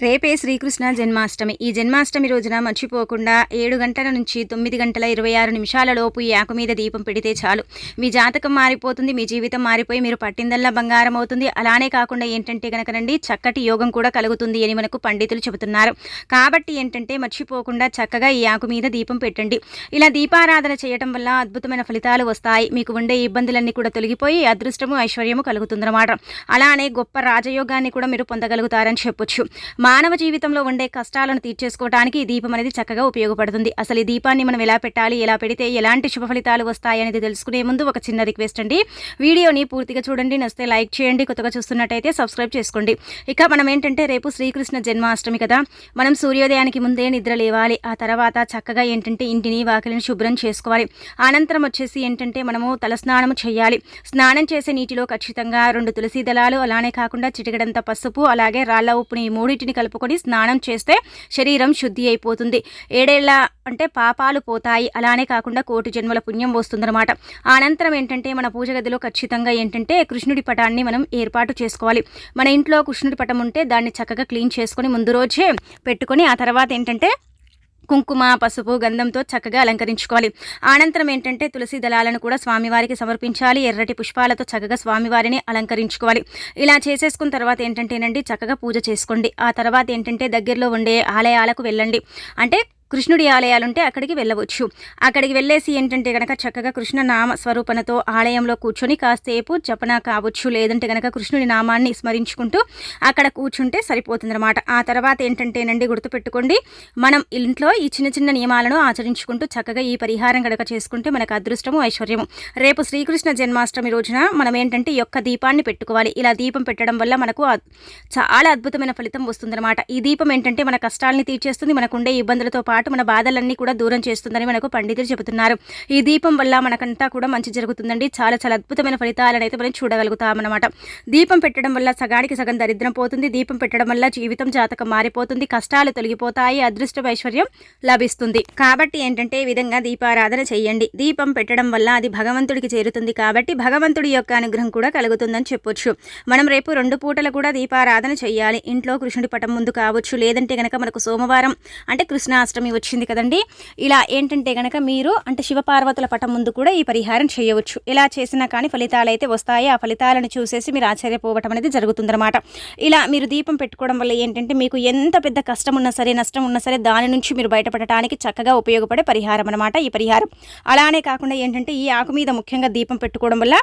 రేపే శ్రీకృష్ణ జన్మాష్టమి. ఈ జన్మాష్టమి రోజున మర్చిపోకుండా ఏడు గంటల నుంచి తొమ్మిది గంటల ఇరవై ఆరు నిమిషాలలోపు ఈ ఆకు మీద దీపం పెడితే చాలు. మీ జాతకం మారిపోతుంది మీ జీవితం మారిపోయి మీరు పట్టిందల్లా బంగారం అవుతుంది. అలానే కాకుండా ఏంటంటే కనుకనండి చక్కటి యోగం కూడా కలుగుతుంది అని మనకు పండితులు చెబుతున్నారు. కాబట్టి ఏంటంటే మర్చిపోకుండా చక్కగా ఈ ఆకు మీద దీపం పెట్టండి. ఇలా దీపారాధన చేయటం వల్ల అద్భుతమైన ఫలితాలు వస్తాయి. మీకు ఉండే ఇబ్బందులన్నీ కూడా తొలగిపోయి అదృష్టము ఐశ్వర్యము కలుగుతుందన్నమాట. అలానే గొప్ప రాజయోగాన్ని కూడా మీరు పొందగలుగుతారని చెప్పొచ్చు. మానవ జీవితంలో ఉండే కష్టాలను తీర్చేసుకోవడానికి ఈ దీపం అనేది చక్కగా ఉపయోగపడుతుంది. అసలు ఈ దీపాన్ని మనం ఎలా పెట్టాలి ఎలా పెడితే ఎలాంటి శుభ ఫలితాలు వస్తాయి అనేది తెలుసుకునే ముందు ఒక చిన్న రిక్వెస్ట్ అండి. వీడియోని పూర్తిగా చూడండి నస్తే లైక్ చేయండి కొత్తగా చూస్తున్నట్టయితే సబ్స్క్రైబ్ చేసుకోండి. ఇక మనం ఏంటంటే రేపు శ్రీకృష్ణ జన్మాష్టమి కదా. మనం సూర్యోదయానికి ముందే నిద్ర లేవాలి. ఆ తర్వాత చక్కగా ఏంటంటే ఇంటిని వాకిలిని శుభ్రం చేసుకోవాలి. అనంతరం వచ్చేసి ఏంటంటే మనము తలస్నానం చేయాలి. స్నానం చేసే నీటిలో ఖచ్చితంగా రెండు తులసి దళాలు అలానే కాకుండా చిటికడంత పసుపు అలాగే రాళ్ళ ఉప్పుని మూడింటిని నీటిని కలుపుకొని స్నానం చేస్తే శరీరం శుద్ధి అయిపోతుంది. ఏడేళ్ళ అంటే పాపాలు పోతాయి. అలానే కాకుండా కోటి జన్మల పుణ్యం వస్తుందన్నమాట. అనంతరం ఏంటంటే మన పూజ గదిలో ఖచ్చితంగా ఏంటంటే కృష్ణుడి పటాన్ని మనం ఏర్పాటు చేసుకోవాలి. మన ఇంట్లో కృష్ణుడి పటం ఉంటే దాన్ని చక్కగా క్లీన్ చేసుకొని ముందు రోజే పెట్టుకొని ఆ తర్వాత ఏంటంటే కుంకుమ పసుపు గంధంతో చక్కగా అలంకరించుకోవాలి. అనంతరం ఏంటంటే తులసి దళాలను కూడా స్వామివారికి సమర్పించాలి. ఎర్రటి పుష్పాలతో చక్కగా స్వామివారిని అలంకరించుకోవాలి. ఇలా చేసేసుకున్న తర్వాత ఏంటంటేనండి చక్కగా పూజ చేసుకోండి. ఆ తర్వాత ఏంటంటే దగ్గరలో ఉండే ఆలయాలకు వెళ్ళండి. అంటే కృష్ణుడి ఆలయాలుంటే అక్కడికి వెళ్ళవచ్చు. అక్కడికి వెళ్ళేసి ఏంటంటే కనుక చక్కగా కృష్ణ నామ స్వరూపణతో ఆలయంలో కూర్చొని కాసేపు జపన కావచ్చు లేదంటే కనుక కృష్ణుడి నామాన్ని స్మరించుకుంటూ అక్కడ కూర్చుంటే సరిపోతుందన్నమాట. ఆ తర్వాత ఏంటంటేనండి గుర్తుపెట్టుకోండి మనం ఇంట్లో ఈ చిన్న చిన్న నియమాలను ఆచరించుకుంటూ చక్కగా ఈ పరిహారం గడక చేసుకుంటే మనకు అదృష్టము ఐశ్వర్యము. రేపు శ్రీకృష్ణ జన్మాష్టమి రోజున మనం ఏంటంటే యొక్క దీపాన్ని పెట్టుకోవాలి. ఇలా దీపం పెట్టడం వల్ల మనకు చాలా అద్భుతమైన ఫలితం వస్తుందన్నమాట. ఈ దీపం ఏంటంటే మన కష్టాలని తీర్చేస్తుంది మనకుండే ఇబ్బందులతో పాటు పాటు మన బాధలన్నీ కూడా దూరం చేస్తుందని మనకు పండితులు చెబుతున్నారు. ఈ దీపం వల్ల మనకంతా కూడా మంచి జరుగుతుందండి. చాలా చాలా అద్భుతమైన ఫలితాలను అయితే మనం చూడగలుగుతామన్నమాట. దీపం పెట్టడం వల్ల సగానికి సగం దరిద్రం పోతుంది. దీపం పెట్టడం వల్ల జీవితం జాతకం మారిపోతుంది. కష్టాలు తొలగిపోతాయి. అదృష్ట ఐశ్వర్యం లభిస్తుంది. కాబట్టి ఏంటంటే ఈ విధంగా దీపారాధన చేయండి. దీపం పెట్టడం వల్ల అది భగవంతుడికి చేరుతుంది కాబట్టి భగవంతుడి యొక్క అనుగ్రహం కూడా కలుగుతుందని చెప్పొచ్చు. మనం రేపు రెండు పూటలు కూడా దీపారాధన చేయాలి. ఇంట్లో కృష్ణుడి పటం ముందు కావచ్చు. లేదంటే గనక మనకు సోమవారం అంటే కృష్ణాష్టమి వచ్చింది కదండి. ఇలా ఏంటంటే గనక మీరు అంటే శివపార్వతుల పటం ముందు కూడా ఈ పరిహారం చేయవచ్చు. ఇలా చేసినా కానీ ఫలితాలు అయితే వస్తాయి. ఆ ఫలితాలను చూసేసి మీరు ఆశ్చర్యపోవటం అనేది జరుగుతుందన్నమాట. ఇలా మీరు దీపం పెట్టుకోవడం వల్ల ఏంటంటే మీకు ఎంత పెద్ద కష్టం ఉన్నా సరే నష్టం ఉన్నా సరే దాని నుంచి మీరు బయటపడటానికి చక్కగా ఉపయోగపడే పరిహారం అనమాట ఈ పరిహారం. అలానే కాకుండా ఏంటంటే ఈ ఆకు మీద ముఖ్యంగా దీపం పెట్టుకోవడం వల్ల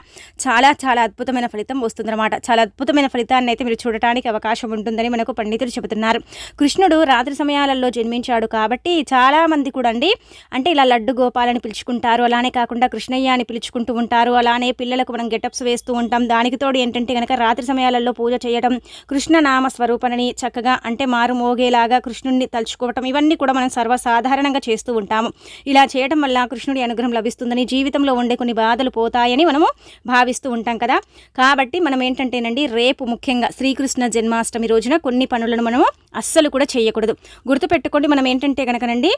చాలా చాలా అద్భుతమైన ఫలితం వస్తుందన్నమాట. చాలా అద్భుతమైన ఫలితాన్ని అయితే మీరు చూడటానికి అవకాశం ఉంటుందని మనకు పండితులు చెబుతున్నారు. కృష్ణుడు రాత్రి సమయాలలో జన్మించాడు కాబట్టి చాలా మంది కూడా అండి అంటే ఇలా లడ్డు గోపాలని పిలుచుకుంటారు అలానే కాకుండా కృష్ణయ్య అని పిలుచుకుంటూ ఉంటారు అలానే పిల్లలకు మనం గెటప్స్ వేస్తూ ఉంటాం. దానికి తోడు ఏంటంటే కనుక రాత్రి సమయాలలో పూజ చేయడం కృష్ణనామ స్వరూపణని చక్కగా అంటే మారు మోగేలాగా కృష్ణుడిని తలుచుకోవటం ఇవన్నీ కూడా మనం సర్వసాధారణంగా చేస్తూ ఉంటాము. ఇలా చేయడం వల్ల కృష్ణుడి అనుగ్రహం లభిస్తుందని జీవితంలో ఉండే కొన్ని బాధలు పోతాయని మనము భావిస్తూ ఉంటాం కదా. కాబట్టి మనం ఏంటంటేనండి రేపు ముఖ్యంగా శ్రీకృష్ణ జన్మాష్టమి రోజున కొన్ని పనులను మనము అస్సలు కూడా చేయకూడదు. గుర్తుపెట్టుకోండి మనం ఏంటంటే కనుకనండి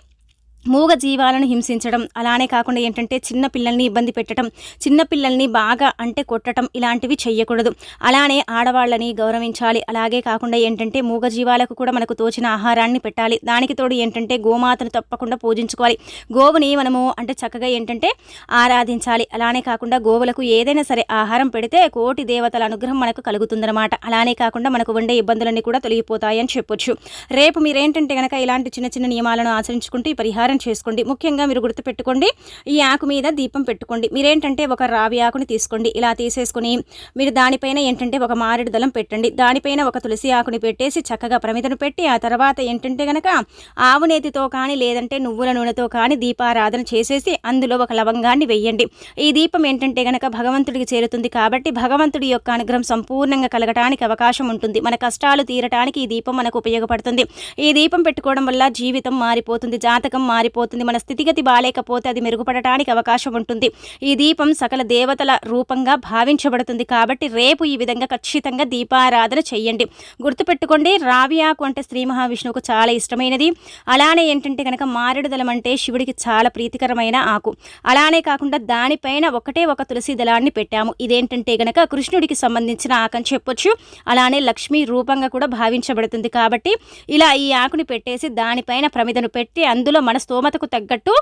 మూగ జీవాలను హింసించడం అలానే కాకుండా ఏంటంటే చిన్న పిల్లల్ని ఇబ్బంది పెట్టడం చిన్న పిల్లల్ని బాగా అంటే కొట్టడం ఇలాంటివి చేయకూడదు అలానే ఆడవాళ్ళని గౌరవించాలి. అలాగే కాకుండా ఏంటంటే మూగ జీవాలకు కూడా మనకు తోచిన ఆహారాన్ని పెట్టాలి. దానికి తోడు ఏంటంటే గోమాతను తప్పకుండా పూజించుకోవాలి. గోవుని మనము అంటే చక్కగా ఏంటంటే ఆరాధించాలి. అలానే కాకుండా గోవులకు ఏదైనా సరే ఆహారం పెడితే కోటి దేవతల అనుగ్రహం మనకు కలుగుతుందన్నమాట. అలానే కాకుండా మనకు ఉండే ఇబ్బందులన్నీ కూడా తొలగిపోతాయని చెప్పొచ్చు. రేపు మీరేంటంటే కనుక ఇలాంటి చిన్న చిన్న నియమాలను ఆచరించుకుంటూ ఈ పరిహారం పరిహారం చేసుకోండి. ముఖ్యంగా మీరు గుర్తుపెట్టుకోండి ఈ ఆకు మీద దీపం పెట్టుకోండి. మీరేంటంటే ఒక రావి ఆకుని తీసుకోండి. ఇలా తీసేసుకుని మీరు దానిపైన ఏంటంటే ఒక మారేడు దళం పెట్టండి. దానిపైన ఒక తులసి ఆకుని పెట్టేసి చక్కగా ప్రమిదను పెట్టి ఆ తర్వాత ఏంటంటే కనుక ఆవు నేతితో కానీ లేదంటే నువ్వుల నూనెతో కానీ దీపారాధన చేసేసి అందులో ఒక లవంగాన్ని వెయ్యండి ఈ దీపం ఏంటంటే గనక భగవంతుడికి చేరుతుంది కాబట్టి భగవంతుడి యొక్క అనుగ్రహం సంపూర్ణంగా కలగటానికి అవకాశం ఉంటుంది. మన కష్టాలు తీరటానికి ఈ దీపం మనకు ఉపయోగపడుతుంది. ఈ దీపం పెట్టుకోవడం వల్ల జీవితం మారిపోతుంది జాతకం మారి మారిపోతుంది. మన స్థితిగతి బాలేకపోతే అది మెరుగుపడటానికి అవకాశం ఉంటుంది. ఈ దీపం సకల దేవతల రూపంగా భావించబడుతుంది. కాబట్టి రేపు ఈ విధంగా ఖచ్చితంగా దీపారాధన చెయ్యండి గుర్తుపెట్టుకోండి రావి ఆకు అంటే శ్రీ మహావిష్ణువుకు చాలా ఇష్టమైనది. అలానే ఏంటంటే కనుక మారేడు దళం అంటే శివుడికి చాలా ప్రీతికరమైన ఆకు. అలానే కాకుండా దానిపైన ఒకటే ఒక తులసి దళాన్ని పెట్టాము. ఇదేంటంటే గనక కృష్ణుడికి సంబంధించిన ఆకని చెప్పొచ్చు. అలానే లక్ష్మీ రూపంగా కూడా భావించబడుతుంది. కాబట్టి ఇలా ఈ ఆకుని పెట్టేసి దానిపైన ప్రమిదను పెట్టి అందులో మన స్తోమతకు తగ్గట్టు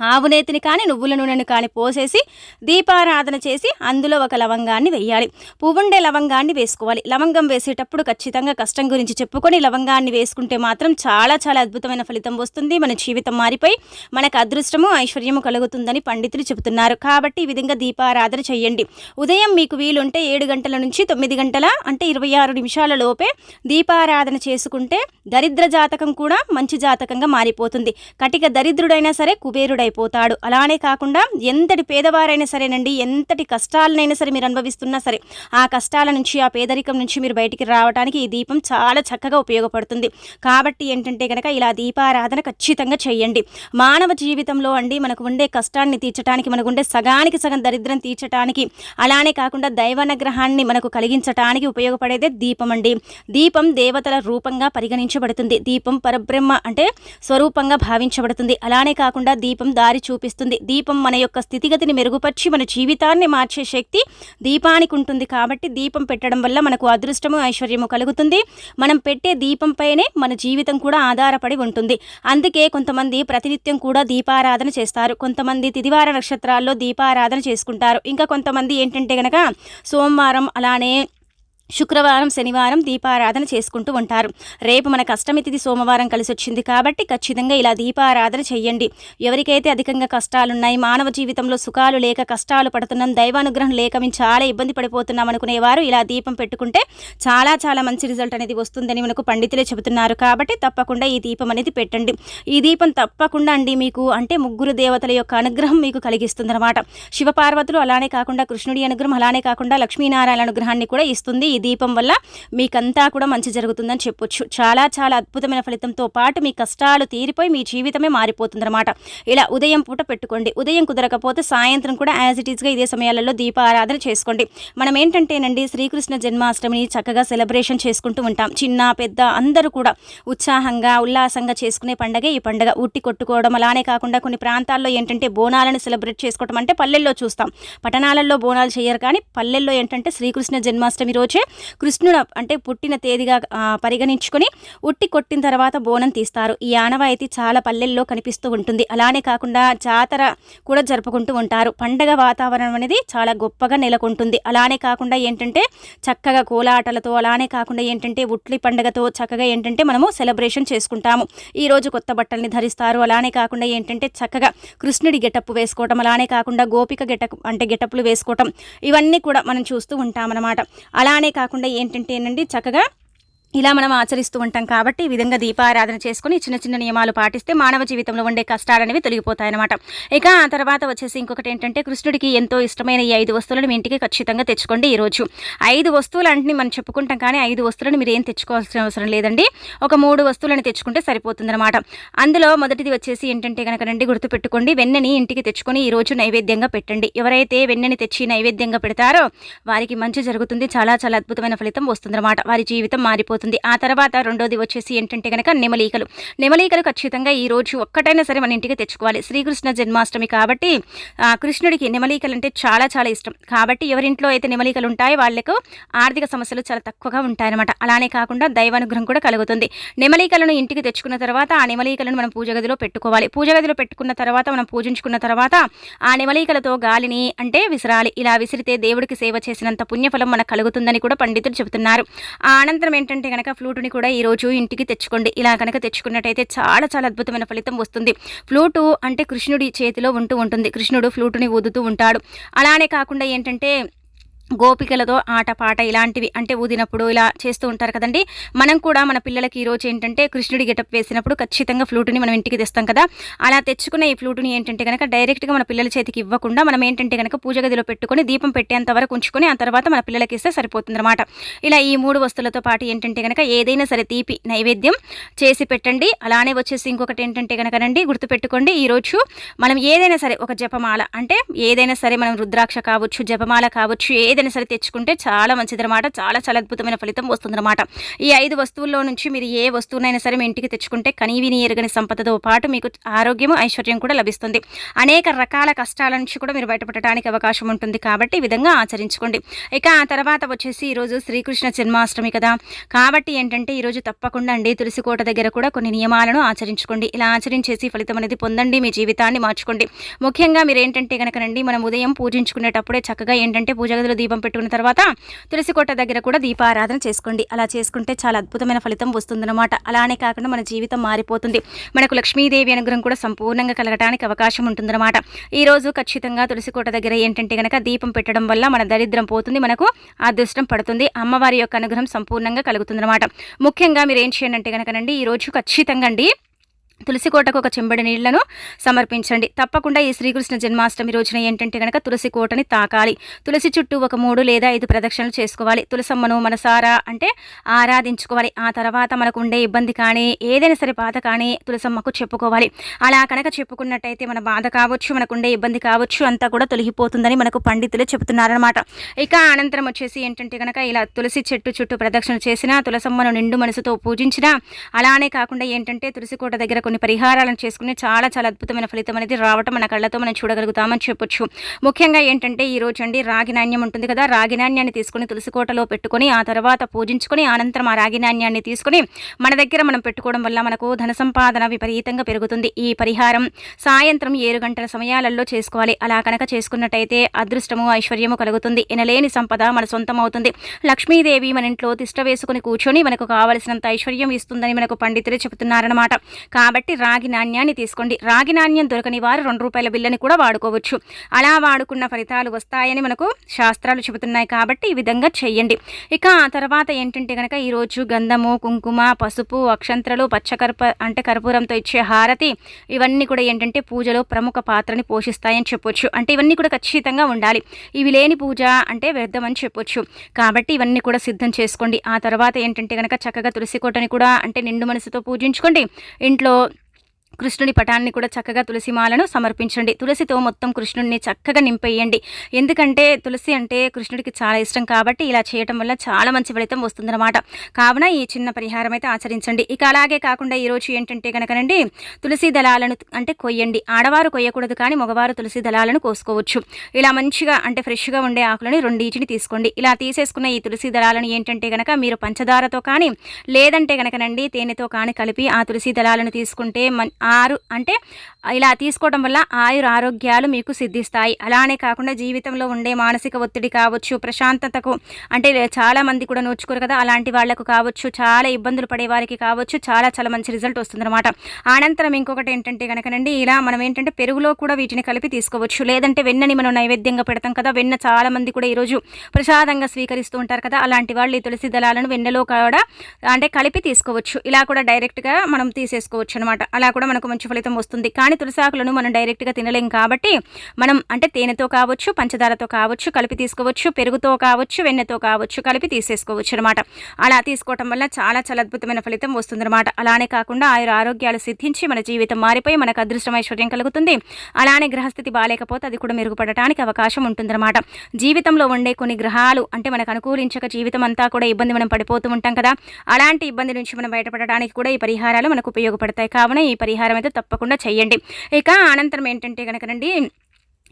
ఆవు నేతిని కానీ నువ్వుల నూనెను కానీ పోసేసి దీపారాధన చేసి అందులో ఒక లవంగాన్ని వేయాలి. పువ్వుండే లవంగాన్ని వేసుకోవాలి. లవంగం వేసేటప్పుడు ఖచ్చితంగా కష్టం గురించి చెప్పుకొని లవంగాన్ని వేసుకుంటే మాత్రం చాలా చాలా అద్భుతమైన ఫలితం వస్తుంది. మన జీవితం మారిపోయి మనకు అదృష్టము ఐశ్వర్యము కలుగుతుందని పండితులు చెబుతున్నారు. కాబట్టి ఈ విధంగా దీపారాధన చేయండి. ఉదయం మీకు వీలుంటే ఏడు గంటల నుంచి తొమ్మిది గంటల అంటే ఇరవై ఆరు నిమిషాల లోపే దీపారాధన చేసుకుంటే దరిద్ర జాతకం కూడా మంచి జాతకంగా మారిపోతుంది. కటిక దరిద్రుడైనా సరే కుబేరుడైపోతాడు అలానే కాకుండా ఎంతటి పేదవారైనా సరేనండి ఎంతటి కష్టాలనైనా సరే మీరు అనుభవిస్తున్నా సరే ఆ కష్టాల నుంచి ఆ పేదరికం నుంచి మీరు బయటికి రావడానికి ఈ దీపం చాలా చక్కగా ఉపయోగపడుతుంది. కాబట్టి ఏంటంటే కనుక ఇలా దీపారాధన ఖచ్చితంగా చేయండి. మానవ జీవితంలో అండి మనకు ఉండే కష్టాన్ని తీర్చడానికి మనకు ఉండే సగానికి సగం దరిద్రం తీర్చడానికి అలానే కాకుండా దైవనగ్రహాన్ని మనకు కలిగించటానికి ఉపయోగపడేదే దీపం అండి. దీపం దేవతల రూపంగా పరిగణించబడుతుంది. దీపం పరబ్రహ్మ అంటే స్వరూపంగా భావించబడుతుంది. అలానే కాకుండా దీపం దారి చూపిస్తుంది. దీపం మన యొక్క స్థితిగతిని మెరుగుపరిచి మన జీవితాన్ని మార్చే శక్తి దీపానికి ఉంటుంది కాబట్టి దీపం పెట్టడం వల్ల మనకు అదృష్టము ఐశ్వర్యము కలుగుతుంది. మనం పెట్టే దీపంపైనే మన జీవితం కూడా ఆధారపడి ఉంటుంది. అందుకే కొంతమంది ప్రతినిత్యం కూడా దీపారాధన చేస్తారు. కొంతమంది తిదివార నక్షత్రాల్లో దీపారాధన చేసుకుంటారు. ఇంకా కొంతమంది ఏంటంటే గనక సోమవారం అలానే శుక్రవారం శనివారం దీపారాధన చేసుకుంటూ ఉంటారు. రేపు మన అష్టమి తిథి సోమవారం కలిసి వచ్చింది కాబట్టి ఖచ్చితంగా ఇలా దీపారాధన చెయ్యండి ఎవరికైతే అధికంగా కష్టాలున్నాయి మానవ జీవితంలో సుఖాలు లేక కష్టాలు పడుతున్నాం దైవానుగ్రహం లేక మేము చాలా ఇబ్బంది పడిపోతున్నాం అనుకునేవారు ఇలా దీపం పెట్టుకుంటే చాలా చాలా మంచి రిజల్ట్ అనేది వస్తుందని మనకు పండితులే చెబుతున్నారు. కాబట్టి తప్పకుండా ఈ దీపం అనేది పెట్టండి. ఈ దీపం తప్పకుండా అండి మీకు అంటే ముగ్గురు దేవతల యొక్క అనుగ్రహం మీకు కలిగిస్తుంది అనమాట శివపార్వతులు అలానే కాకుండా కృష్ణుడి అనుగ్రహం అలానే కాకుండా లక్ష్మీనారాయణ అనుగ్రహాన్ని కూడా ఇస్తుంది. ఈ దీపం వల్ల మీకంతా కూడా మంచి జరుగుతుందని చెప్పొచ్చు. చాలా చాలా అద్భుతమైన ఫలితంతో పాటు మీ కష్టాలు తీరిపోయి మీ జీవితమే మారిపోతుందన్నమాట. ఇలా ఉదయం పూట పెట్టుకోండి. ఉదయం కుదరకపోతే సాయంత్రం కూడా యాజ్ ఇట్ ఈస్గా ఇదే సమయాలలో దీపారాధన చేసుకోండి. మనం ఏంటంటేనండి శ్రీకృష్ణ జన్మాష్టమిని చక్కగా సెలబ్రేషన్ చేసుకుంటూ ఉంటాం. చిన్న పెద్ద అందరూ కూడా ఉత్సాహంగా ఉల్లాసంగా చేసుకునే పండగే ఈ పండగ. ఉట్టి కొట్టుకోవడం అలానే కాకుండా కొన్ని ప్రాంతాల్లో ఏంటంటే బోనాలను సెలబ్రేట్ చేసుకోవడం అంటే పల్లెల్లో చూస్తాం. పట్టణాలలో బోనాలు చేయరు కానీ పల్లెల్లో ఏంటంటే శ్రీకృష్ణ జన్మాష్టమి రోజే కృష్ణుడు అంటే పుట్టిన తేదీగా పరిగణించుకొని ఉట్టి కొట్టిన తర్వాత బోనం తీస్తారు. ఈ ఆనవాయితీ చాలా పల్లెల్లో కనిపిస్తూ ఉంటుంది. అలానే కాకుండా జాతర కూడా జరుపుకుంటూ ఉంటారు. పండగ వాతావరణం అనేది చాలా గొప్పగా నెలకొంటుంది. అలానే కాకుండా ఏంటంటే చక్కగా కోలాటలతో అలానే కాకుండా ఏంటంటే ఉట్లి పండగతో చక్కగా ఏంటంటే మనము సెలబ్రేషన్ చేసుకుంటాము. ఈ రోజు కొత్త బట్టల్ని ధరిస్తారు. అలానే కాకుండా ఏంటంటే చక్కగా కృష్ణుడి గెటప్ వేసుకోవటం అలానే కాకుండా గోపిక గెటప్ అంటే గెటప్లు వేసుకోవటం ఇవన్నీ కూడా మనం చూస్తూ ఉంటామన్నమాట. అలానే కాకుండా ఏంటంటేనండి చక్కగా ఇలా మనం ఆచరిస్తూ ఉంటాం కాబట్టి ఈ విధంగా దీపారాధన చేసుకుని చిన్న చిన్న నియమాలు పాటిస్తే మానవ జీవితంలో ఉండే కష్టాలు అనేవి తొలగిపోతాయన్నమాట. ఇక ఆ తర్వాత వచ్చేసి ఇంకొకటి ఏంటంటే కృష్ణుడికి ఎంతో ఇష్టమైన ఈ ఐదు వస్తువులను మీ ఇంటికి ఖచ్చితంగా తెచ్చుకోండి ఈ రోజు ఐదు వస్తువులు అంటే మనం చెప్పుకుంటాం కానీ ఐదు వస్తువులను మీరు ఏం తెచ్చుకోవాల్సిన అవసరం లేదండి. ఒక మూడు వస్తువులను తెచ్చుకుంటే సరిపోతుందన్నమాట. అందులో మొదటిది వచ్చేసి ఏంటంటే కనుక రండి గుర్తుపెట్టుకోండి వెన్నెని ఇంటికి తెచ్చుకొని ఈరోజు నైవేద్యంగా పెట్టండి. ఎవరైతే వెన్నెని తెచ్చి నైవేద్యంగా పెడతారో వారికి మంచి జరుగుతుంది చాలా చాలా అద్భుతమైన ఫలితం వస్తుందన్నమాట. వారి జీవితం మారిపోతుంది. ఆ తర్వాత రెండోది వచ్చేసి ఏంటంటే కనుక నెమలీకలు. నెమలీకలు ఖచ్చితంగా ఈ రోజు ఒక్కటైనా సరే మన ఇంటికి తెచ్చుకోవాలి. శ్రీకృష్ణ జన్మాష్టమి కాబట్టి కృష్ణుడికి నెమలీకలు అంటే చాలా చాలా ఇష్టం. కాబట్టి ఎవరింట్లో అయితే నెమలీకలు ఉంటాయో వాళ్ళకు ఆర్థిక సమస్యలు చాలా తక్కువగా ఉంటాయన్నమాట. అలానే కాకుండా దైవానుగ్రహం కూడా కలుగుతుంది. నెమలీకలను ఇంటికి తెచ్చుకున్న తర్వాత ఆ నెమలీకలను మనం పూజ గదిలో పెట్టుకోవాలి. పూజ గదిలో పెట్టుకున్న తర్వాత మనం పూజించుకున్న తర్వాత ఆ నెమలీకలతో గాలిని అంటే విసరాలి. ఇలా విసిరితే దేవుడికి సేవ చేసినంత పుణ్యఫలం మనకు కలుగుతుందని కూడా పండితులు చెబుతున్నారు. ఆ అనంతరం ఏంటంటే కనుక ఫ్లూటుని కూడా ఈ రోజు ఇంటికి తెచ్చుకోండి. ఇలా కనుక తెచ్చుకున్నట్టయితే చాలా చాలా అద్భుతమైన ఫలితం వస్తుంది. ఫ్లూటు అంటే కృష్ణుడి చేతిలో ఉంటూ ఉంటుంది. కృష్ణుడు ఫ్లూటుని ఊదుతూ ఉంటాడు. అలానే కాకుండా ఏంటంటే గోపికలతో ఆట పాట ఇలాంటివి అంటే ఊదినప్పుడు ఇలా చేస్తూ ఉంటారు కదండి. మనం కూడా మన పిల్లలకి ఈరోజు ఏంటంటే కృష్ణుడి గెటప్ వేసినప్పుడు ఖచ్చితంగా ఫ్లూటుని మనం ఇంటికి తెస్తాం కదా. అలా తెచ్చుకున్న ఈ ఫ్లూటుని ఏంటంటే కనుక డైరెక్ట్గా మన పిల్లల చేతికి ఇవ్వకుండా మనం ఏంటంటే కనుక పూజ గదిలో పెట్టుకొని దీపం పెట్టేంత వరకు ఉంచుకొని ఆ తర్వాత మన పిల్లలకి ఇస్తే సరిపోతుంది అనమాట ఇలా ఈ మూడు వస్తువులతో పాటు ఏంటంటే కనుక ఏదైనా సరే తీపి నైవేద్యం చేసి పెట్టండి. అలానే వచ్చేసి ఇంకొకటి ఏంటంటే కనుకనండి గుర్తుపెట్టుకోండి. ఈరోజు మనం ఏదైనా సరే ఒక జపమాల అంటే ఏదైనా సరే మనం రుద్రాక్ష కావచ్చు జపమాల కావచ్చు ఏ ఏదైనా సరే తెచ్చుకుంటే చాలా మంచిదన్నమాట. చాలా చాలా అద్భుతమైన ఫలితం వస్తుందన్నమాట. ఈ ఐదు వస్తువుల్లో నుంచి మీరు ఏ వస్తువునైనా సరే మీ ఇంటికి తెచ్చుకుంటే కనీవిని ఎరగని సంపదతో పాటు మీకు ఆరోగ్యము ఐశ్వర్యం కూడా లభిస్తుంది. అనేక రకాల కష్టాల నుంచి కూడా మీరు బయటపడటానికి అవకాశం ఉంటుంది కాబట్టి ఈ విధంగా ఆచరించుకోండి. ఇక ఆ తర్వాత వచ్చేసి ఈరోజు శ్రీకృష్ణ జన్మాష్టమి కదా. కాబట్టి ఏంటంటే ఈరోజు తప్పకుండా అండి తులసికోట దగ్గర కూడా కొన్ని నియమాలను ఆచరించుకోండి. ఇలా ఆచరించేసి ఫలితం అనేది పొందండి మీ జీవితాన్ని మార్చుకోండి. ముఖ్యంగా మీరు ఏంటంటే కనుకనండి మనం ఉదయం పూజించుకునేటప్పుడే చక్కగా ఏంటంటే పూజ దీపం పెట్టుకున్న తర్వాత తులసికోట దగ్గర కూడా దీపారాధన చేసుకోండి. అలా చేసుకుంటే చాలా అద్భుతమైన ఫలితం వస్తుందన్నమాట. అలానే కాకుండా మన జీవితం మారిపోతుంది. మనకు లక్ష్మీదేవి అనుగ్రహం కూడా సంపూర్ణంగా కలగడానికి అవకాశం ఉంటుందన్నమాట. ఈ రోజు ఖచ్చితంగా తులసికోట దగ్గర ఏంటంటే కనుక దీపం పెట్టడం వల్ల మన దరిద్రం పోతుంది మనకు అదృష్టం పడుతుంది. అమ్మవారి యొక్క అనుగ్రహం సంపూర్ణంగా కలుగుతుందన్నమాట. ముఖ్యంగా మీరు ఏం చేయండి అంటే కనుకనండి ఈ రోజు ఖచ్చితంగా అండి తులసి కోటకు ఒక చెంబడి నీళ్ళను సమర్పించండి. తప్పకుండా ఈ శ్రీకృష్ణ జన్మాష్టమి రోజున ఏంటంటే కనుక తులసి కోటని తాకాలి. తులసి చుట్టూ ఒక మూడు లేదా ఐదు ప్రదక్షిణలు చేసుకోవాలి. తులసమ్మను మనసారా అంటే ఆరాధించుకోవాలి. ఆ తర్వాత మనకు ఉండే ఇబ్బంది కానీ ఏదైనా సరే బాధ కానీ తులసమ్మకు చెప్పుకోవాలి. అలా కనుక చెప్పుకున్నట్టయితే మన బాధ కావచ్చు మనకుండే ఇబ్బంది కావచ్చు అంతా కూడా తొలగిపోతుందని మనకు పండితులు చెబుతున్నారనమాట ఇక అనంతరం వచ్చేసి ఏంటంటే కనుక ఇలా తులసి చెట్టు చుట్టూ ప్రదక్షిణ చేసినా తులసమ్మను నిండు మనసుతో పూజించినా అలానే కాకుండా ఏంటంటే తులసి కోట దగ్గర కొన్ని పరిహారాలను చేసుకుని చాలా చాలా అద్భుతమైన ఫలితం అనేది రావటం మన కళ్ళతో మనం చూడగలుగుతామని చెప్పొచ్చు. ముఖ్యంగా ఏంటంటే ఈ రోజు అండి రాగి నాణ్యం ఉంటుంది కదా రాగి నాణ్యాన్ని తీసుకుని తులసి కోటలో పెట్టుకొని ఆ తర్వాత పూజించుకొని అనంతరం ఆ రాగి నాణ్యాన్ని తీసుకుని మన దగ్గర మనం పెట్టుకోవడం వల్ల మనకు ధన సంపాదన విపరీతంగా పెరుగుతుంది. ఈ పరిహారం సాయంత్రం ఏడు గంటల సమయాలలో చేసుకోవాలి. అలా కనుక చేసుకున్నట్టయితే అదృష్టము ఐశ్వర్యము కలుగుతుంది. ఎనలేని సంపద మన సొంతం అవుతుంది. లక్ష్మీదేవి మన ఇంట్లో తిష్ట వేసుకుని కూర్చొని మనకు కావలసినంత ఐశ్వర్యం ఇస్తుందని మనకు పండితులే చెబుతున్నారనమాట కాబట్టి రాగి నాణ్యాన్ని తీసుకోండి. రాగి నాణ్యం దొరకని వారు రెండు రూపాయల బిల్లని కూడా వాడుకోవచ్చు. అలా వాడుకున్న ఫలితాలు వస్తాయని మనకు శాస్త్రాలు చెబుతున్నాయి కాబట్టి ఈ విధంగా చెయ్యండి ఇక ఆ తర్వాత ఏంటంటే కనుక ఈరోజు గంధము కుంకుమ పసుపు అక్షంత్రలు పచ్చకర్ప అంటే కర్పూరంతో ఇచ్చే హారతి ఇవన్నీ కూడా ఏంటంటే పూజలో ప్రముఖ పాత్రని పోషిస్తాయని చెప్పొచ్చు. అంటే ఇవన్నీ కూడా ఖచ్చితంగా ఉండాలి. ఇవి లేని పూజ అంటే వ్యర్థమని చెప్పొచ్చు. కాబట్టి ఇవన్నీ కూడా సిద్ధం చేసుకోండి. ఆ తర్వాత ఏంటంటే కనుక చక్కగా తులసి కోటని కూడా అంటే నిండు మనసుతో పూజించుకోండి. ఇంట్లో కృష్ణుడి పటాన్ని కూడా చక్కగా తులసిమాలను సమర్పించండి. తులసితో మొత్తం కృష్ణుడిని చక్కగా నింపేయండి. ఎందుకంటే తులసి అంటే కృష్ణుడికి చాలా ఇష్టం కాబట్టి ఇలా చేయటం వల్ల చాలా మంచి ఫలితం వస్తుందన్నమాట. కావున ఈ చిన్న పరిహారం అయితే ఆచరించండి. ఇక అలాగే కాకుండా ఈరోజు ఏంటంటే కనుకనండి తులసి దళాలను అంటే కొయ్యండి. ఆడవారు కొయ్యకూడదు కానీ మగవారు తులసి దళాలను కోసుకోవచ్చు. ఇలా మంచిగా అంటే ఫ్రెష్గా ఉండే ఆకులని రెండింటిని తీసుకోండి. ఇలా తీసేసుకున్న ఈ తులసి దళాలను ఏంటంటే కనుక మీరు పంచదారతో కానీ లేదంటే కనుకనండి తేనెతో కానీ కలిపి ఆ తులసి దళాలను తీసుకుంటే ఆరు అంటే ఇలా తీసుకోవడం వల్ల ఆయుర ఆరోగ్యాలు మీకు సిద్ధిస్తాయి. అలానే కాకుండా జీవితంలో ఉండే మానసిక ఒత్తిడి కావచ్చు ప్రశాంతతకు అంటే చాలామంది కూడా నోచుకోరు కదా అలాంటి వాళ్ళకు కావచ్చు చాలా ఇబ్బందులు పడే వారికి కావచ్చు చాలా చాలా మంచి రిజల్ట్ వస్తుందన్నమాట. అనంతరం ఇంకొకటి ఏంటంటే కనుకనండి ఇలా మనం ఏంటంటే పెరుగులో కూడా వీటిని కలిపి తీసుకోవచ్చు. లేదంటే వెన్నని మనం నైవేద్యంగా పెడతాం కదా వెన్న చాలా మంది కూడా ఈరోజు ప్రసాదంగా స్వీకరిస్తూ ఉంటారు కదా అలాంటి వాళ్ళు ఈ తులసి దళాలను వెన్నెలో కూడా అంటే కలిపి తీసుకోవచ్చు. ఇలా కూడా డైరెక్ట్గా మనం తీసేసుకోవచ్చు అనమాట అలా కూడా మనకు మంచి ఫలితం వస్తుంది. కానీ తులసి ఆకులను మనం డైరెక్ట్గా తినలేం కాబట్టి మనం అంటే తేనెతో కావచ్చు పంచదారతో కావచ్చు కలిపి తీసుకోవచ్చు పెరుగుతో కావచ్చు వెన్నెతో కావచ్చు కలిపి తీసేసుకోవచ్చు అనమాట అలా తీసుకోవటం వల్ల చాలా చాలా అద్భుతమైన ఫలితం వస్తుందన్నమాట. అలానే కాకుండా ఆయుర ఆరోగ్యాలు సిద్ధించి మన జీవితం మారిపోయి మనకు అదృష్టం ఐశ్వర్యం కలుగుతుంది. అలానే గ్రహస్థితి బాగాలేకపోతే అది కూడా మెరుగుపడటానికి అవకాశం ఉంటుందన్నమాట. జీవితంలో ఉండే కొన్ని గ్రహాలు అంటే మనకు అనుకూలించక జీవితం అంతా కూడా ఇబ్బంది మనం పడిపోతూ ఉంటాం కదా. అలాంటి ఇబ్బంది నుంచి మనం బయటపడడానికి కూడా ఈ పరిహారాలు మనకు ఉపయోగపడతాయి. కావున ఈ పరిహారం అయితే తప్పకుండా చేయండి ఇక అనంతరం ఏంటంటే కనుకనండి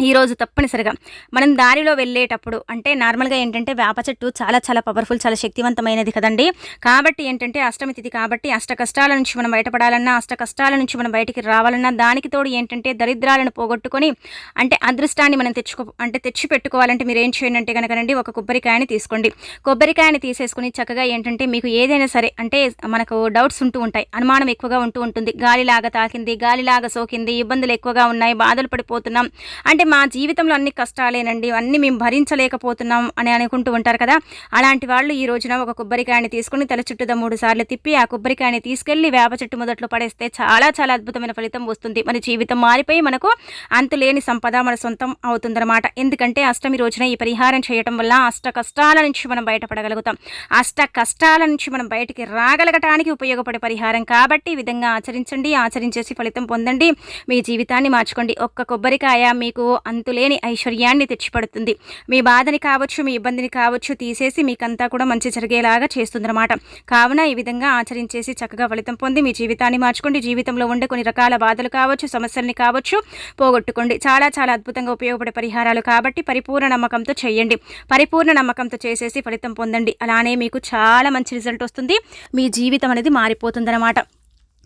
ఈరోజు తప్పనిసరిగా మనం దారిలో వెళ్ళేటప్పుడు అంటే నార్మల్గా ఏంటంటే వేప చెట్టు చాలా చాలా పవర్ఫుల్ చాలా శక్తివంతమైనది కదండి. కాబట్టి ఏంటంటే అష్టమి తిథి కాబట్టి అష్ట కష్టాల నుంచి మనం బయటపడాలన్నా అష్ట కష్టాల నుంచి మనం బయటికి రావాలన్నా దానికి తోడు ఏంటంటే దరిద్రాలను పోగొట్టుకొని అంటే అదృష్టాన్ని మనం తెచ్చుకో అంటే తెచ్చి పెట్టుకోవాలంటే మీరు ఏం చేయండి అంటే కనుకనండి ఒక కొబ్బరికాయని తీసుకోండి. కొబ్బరికాయని తీసేసుకుని చక్కగా ఏంటంటే మీకు ఏదైనా సరే అంటే మనకు డౌట్స్ ఉంటూ ఉంటాయి. అనుమానం ఎక్కువగా ఉంటూ ఉంటుంది. గాలిలాగా తాకింది గాలిలాగా సోకింది ఇబ్బందులు ఎక్కువగా ఉన్నాయి బాధలు పడిపోతున్నాం. అంటే అంటే మా జీవితంలో అన్ని కష్టాలేనండి అన్నీ మేము భరించలేకపోతున్నాం అని అనుకుంటూ ఉంటారు కదా. అలాంటి వాళ్ళు ఈ రోజున ఒక కొబ్బరికాయని తీసుకుని తల చుట్టూదా మూడు సార్లు తిప్పి ఆ కొబ్బరికాయని తీసుకెళ్ళి వేప చెట్టు మొదట్లో పడేస్తే చాలా చాలా అద్భుతమైన ఫలితం వస్తుంది. మన జీవితం మారిపోయి మనకు అంతులేని సంపద మన సొంతం అవుతుందన్నమాట. ఎందుకంటే అష్టమి రోజున ఈ పరిహారం చేయటం వల్ల అష్ట కష్టాల నుంచి మనం బయటపడగలుగుతాం. అష్ట కష్టాల నుంచి మనం బయటికి రాగలగటానికి ఉపయోగపడే పరిహారం కాబట్టి ఈ విధంగా ఆచరించండి ఆచరించేసి ఫలితం పొందండి. మీ జీవితాన్ని మార్చుకోండి. ఒక్క కొబ్బరికాయ మీకు అంతులేని ఐశ్వర్యాన్ని తెచ్చిపడుతుంది. మీ బాధని కావచ్చు మీ ఇబ్బందిని కావచ్చు తీసేసి మీకంతా కూడా మంచి జరిగేలాగా చేస్తుందన్నమాట. కావున ఈ విధంగా ఆచరించేసి చక్కగా ఫలితం పొంది మీ జీవితాన్ని మార్చుకోండి. జీవితంలో ఉండే కొన్ని రకాల బాధలు కావచ్చు సమస్యల్ని కావచ్చు పోగొట్టుకోండి. చాలా చాలా అద్భుతంగా ఉపయోగపడే పరిహారాలు కాబట్టి పరిపూర్ణ నమ్మకంతో చేయండి. పరిపూర్ణ నమ్మకంతో చేసేసి ఫలితం పొందండి. అలానే మీకు చాలా మంచి రిజల్ట్ వస్తుంది. మీ జీవితం అనేది మారిపోతుందన్నమాట.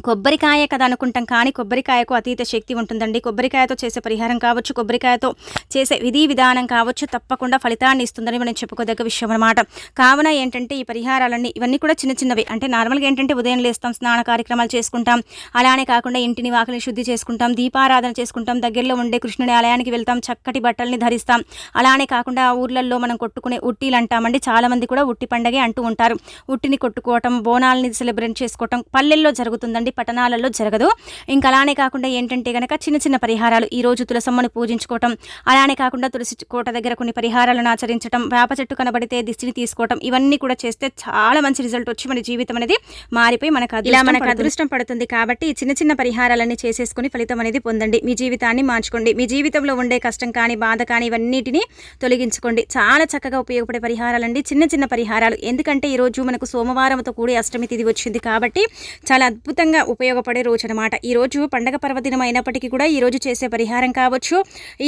కొబ్బరికాయ కదా అనుకుంటాం కానీ కొబ్బరికాయకు అతీత శక్తి ఉంటుందండి. కొబ్బరికాయతో చేసే పరిహారం కావచ్చు కొబ్బరికాయతో చేసే విధి విధానం కావచ్చు తప్పకుండా ఫలితాన్ని ఇస్తుందని మనం చెప్పుకోదగ్గ విషయం అనమాట కావున ఏంటంటే ఈ పరిహారాలన్నీ ఇవన్నీ కూడా చిన్న చిన్నవి. అంటే నార్మల్గా ఏంటంటే ఉదయం లేస్తాం స్నాన కార్యక్రమాలు చేసుకుంటాం అలానే కాకుండా ఇంటిని వాకిలి శుద్ధి చేసుకుంటాం దీపారాధన చేసుకుంటాం దగ్గరలో ఉండే కృష్ణుని ఆలయానికి వెళ్తాం చక్కటి బట్టల్ని ధరిస్తాం. అలానే కాకుండా ఆ ఊర్లలో మనం కొట్టుకునే ఉట్టీలు అంటామండి. చాలామంది కూడా ఉట్టి పండగే అంటూ ఉంటారు. ఉట్టిని కొట్టుకోవటం బోనాలని సెలబ్రేట్ చేసుకోవటం పల్లెల్లో జరుగుతుందండి. చూడండి పట్టణాలలో జరగదు. ఇంకా అలానే కాకుండా ఏంటంటే కనుక చిన్న చిన్న పరిహారాలు ఈ రోజు తులసమ్మను పూజించుకోవటం అలానే కాకుండా తులసి కోట దగ్గర కొన్ని పరిహారాలను ఆచరించడం వేప చెట్టు కనబడితే దిష్టిని తీసుకోవటం ఇవన్నీ కూడా చేస్తే చాలా మంచి రిజల్ట్ వచ్చి మన జీవితం అనేది మారిపోయి మనకు ఇలా మనకు అదృష్టం పడుతుంది కాబట్టి చిన్న చిన్న పరిహారాలన్నీ చేసేసుకుని ఫలితం అనేది పొందండి. మీ జీవితాన్ని మార్చుకోండి. మీ జీవితంలో ఉండే కష్టం కానీ బాధ కానీ ఇవన్నిటిని తొలగించుకోండి. చాలా చక్కగా ఉపయోగపడే పరిహారాలండి. చిన్న చిన్న పరిహారాలు. ఎందుకంటే ఈరోజు మనకు సోమవారంతో కూడి అష్టమి తిథి వచ్చింది కాబట్టి చాలా అద్భుతంగా ఖచ్చితంగా ఉపయోగపడే రోజు అనమాట ఈరోజు పండగ పర్వదినం అయినప్పటికీ కూడా ఈరోజు చేసే పరిహారం కావచ్చు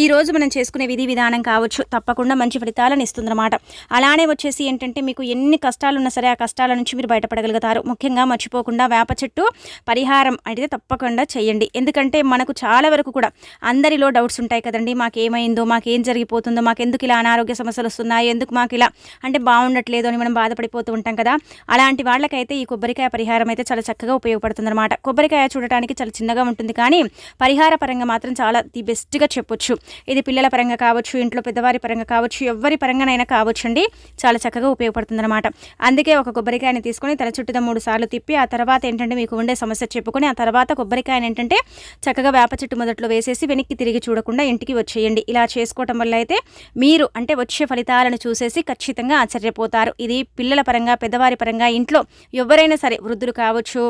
ఈరోజు మనం చేసుకునే విధి విధానం కావచ్చు తప్పకుండా మంచి ఫలితాలను ఇస్తుందన్నమాట. అలానే వచ్చేసి ఏంటంటే మీకు ఎన్ని కష్టాలున్నా సరే ఆ కష్టాల నుంచి మీరు బయటపడగలుగుతారు. ముఖ్యంగా మర్చిపోకుండా వేప చెట్టు పరిహారం అయితే తప్పకుండా చేయండి. ఎందుకంటే మనకు చాలా వరకు కూడా అందరిలో డౌట్స్ ఉంటాయి కదండి. మాకేమైందో మాకేం జరిగిపోతుందో మాకెందుకు ఇలా అనారోగ్య సమస్యలు వస్తున్నాయి ఎందుకు మాకు ఇలా అంటే బాగుండట్లేదు అని మనం బాధపడిపోతూ ఉంటాం కదా. అలాంటి వాళ్ళకైతే ఈ కొబ్బరికాయ పరిహారం అయితే చాలా చక్కగా ఉపయోగపడుతుంది అనమాట కొబ్బరికాయ చూడటానికి చాలా చిన్నగా ఉంటుంది కానీ పరిహార పరంగా మాత్రం చాలా ది బెస్ట్గా చెప్పొచ్చు. ఇది పిల్లల పరంగా కావచ్చు ఇంట్లో పెద్దవారి పరంగా కావచ్చు ఎవరి పరంగానైనా కావచ్చు అండి చాలా చక్కగా ఉపయోగపడుతుంది అనమాట అందుకే ఒక కొబ్బరికాయని తీసుకొని తల చుట్టూ మూడు సార్లు తిప్పి ఆ తర్వాత ఏంటంటే మీకు ఉండే సమస్య చెప్పుకొని ఆ తర్వాత కొబ్బరికాయని ఏంటంటే చక్కగా వేప చెట్టు మొదట్లో వేసేసి వెనక్కి తిరిగి చూడకుండా ఇంటికి వచ్చేయండి. ఇలా చేసుకోవటం వల్ల అయితే మీరు అంటే వచ్చే ఫలితాలను చూసేసి ఖచ్చితంగా ఆశ్చర్యపోతారు. ఇది పిల్లల పరంగా పెద్దవారి పరంగా ఇంట్లో ఎవరైనా సరే వృద్ధులు కావచ్చు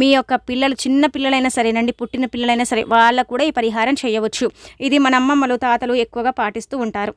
మీ యొక్క యొక్క పిల్లలు చిన్న పిల్లలైనా సరేనండి పుట్టిన పిల్లలైనా సరే వాళ్ళకు కూడా ఈ పరిహారం చేయవచ్చు. ఇది మన అమ్మమ్మలు తాతలు ఎక్కువగా పాటిస్తూ ఉంటారు.